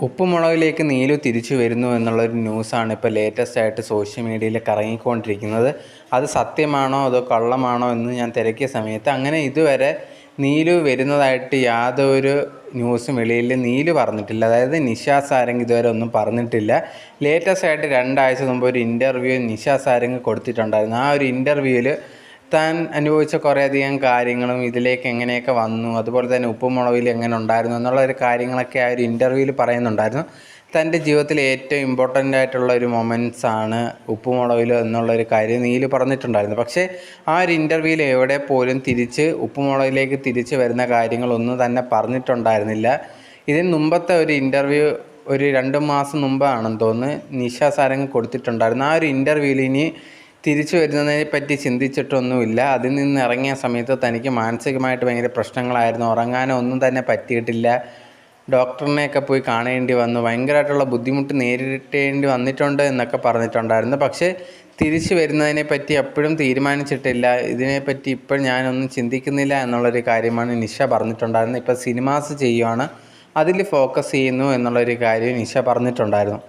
ഉപ്പുമുളകിലേക്ക് നീലു തിരിച്ചു വരുന്നു എന്നുള്ളൊരു ന്യൂസാണ് ഇപ്പോൾ ലേറ്റസ്റ്റ് ആയിട്ട് സോഷ്യൽ മീഡിയയിൽ കറങ്ങിക്കൊണ്ടിരിക്കുന്നത്. അത് സത്യമാണോ? അതോ കള്ളമാണോ എന്ന് ഞാൻ തിരക്കിയ സമയത്ത് അങ്ങനെ ഇതുവരെ നീലു വരുന്നതായിട്ട് യാതൊരു ന്യൂസും വെളിയിൽ നീലു പറഞ്ഞിട്ടില്ല. അതായത് നിഷ സാരംഗ് ഇതുവരെ ഒന്നും പറഞ്ഞിട്ടില്ല. ലേറ്റസ്റ്റ് ആയിട്ട് രണ്ടാഴ്ച മുമ്പ് ഒരു ഇന്റർവ്യൂ നിഷ സാരംഗ് കൊടുത്തിട്ടുണ്ടായിരുന്നു. ആ ഒരു ഇന്റർവ്യൂവിൽ താൻ അനുഭവിച്ച കുറേയധികം കാര്യങ്ങളും ഇതിലേക്ക് എങ്ങനെയൊക്കെ വന്നു അതുപോലെ തന്നെ ഉപ്പുമുളവിൽ എങ്ങനെ ഉണ്ടായിരുന്നു എന്നുള്ള ഒരു കാര്യങ്ങളൊക്കെ ആ ഒരു ഇന്റർവ്യൂവിൽ പറയുന്നുണ്ടായിരുന്നു. തന്റെ ജീവിതത്തിൽ ഏറ്റവും ഇമ്പോർട്ടന്റ് ആയിട്ടുള്ള ഒരു മൊമെന്റ്സ് ആണ് ഉപ്പുമുളകിൽ എന്നുള്ളൊരു കാര്യം നീൽ പറഞ്ഞിട്ടുണ്ടായിരുന്നു. പക്ഷേ ആ ഒരു ഇന്റർവ്യൂവിൽ എവിടെ പോലും തിരിച്ച് ഉപ്പുമുളകിലേക്ക് തിരിച്ച് വരുന്ന കാര്യങ്ങളൊന്നും തന്നെ പറഞ്ഞിട്ടുണ്ടായിരുന്നില്ല. ഇതിന് മുമ്പത്തെ ഒരു ഇന്റർവ്യൂ ഒരു രണ്ട് മാസം മുമ്പാണെന്ന് തോന്നുന്നു നിഷ സാരംഗ് കൊടുത്തിട്ടുണ്ടായിരുന്നു. ആ ഒരു ഇന്റർവ്യൂവിൽ ഇനി തിരിച്ചു വരുന്നതിനെ പറ്റി ചിന്തിച്ചിട്ടൊന്നുമില്ല. അതിൽ നിന്ന് ഇറങ്ങിയ സമയത്ത് തനിക്ക് മാനസികമായിട്ട് ഭയങ്കര പ്രശ്നങ്ങളായിരുന്നു. ഉറങ്ങാനോ ഒന്നും തന്നെ പറ്റിയിട്ടില്ല. ഡോക്ടറിനെയൊക്കെ പോയി കാണേണ്ടി വന്നു. ഭയങ്കരമായിട്ടുള്ള ബുദ്ധിമുട്ട് നേരിടേണ്ടി വന്നിട്ടുണ്ട് എന്നൊക്കെ പറഞ്ഞിട്ടുണ്ടായിരുന്നു. പക്ഷേ തിരിച്ചു വരുന്നതിനെ പറ്റി എപ്പോഴും തീരുമാനിച്ചിട്ടില്ല. ഇതിനെപ്പറ്റി ഇപ്പോൾ ഞാനൊന്നും ചിന്തിക്കുന്നില്ല എന്നുള്ളൊരു കാര്യമാണ് നിഷ പറഞ്ഞിട്ടുണ്ടായിരുന്നത്. ഇപ്പോൾ സിനിമാസ് ചെയ്യുവാണ്. അതിൽ ഫോക്കസ് ചെയ്യുന്നു എന്നുള്ളൊരു കാര്യം നിഷ പറഞ്ഞിട്ടുണ്ടായിരുന്നു.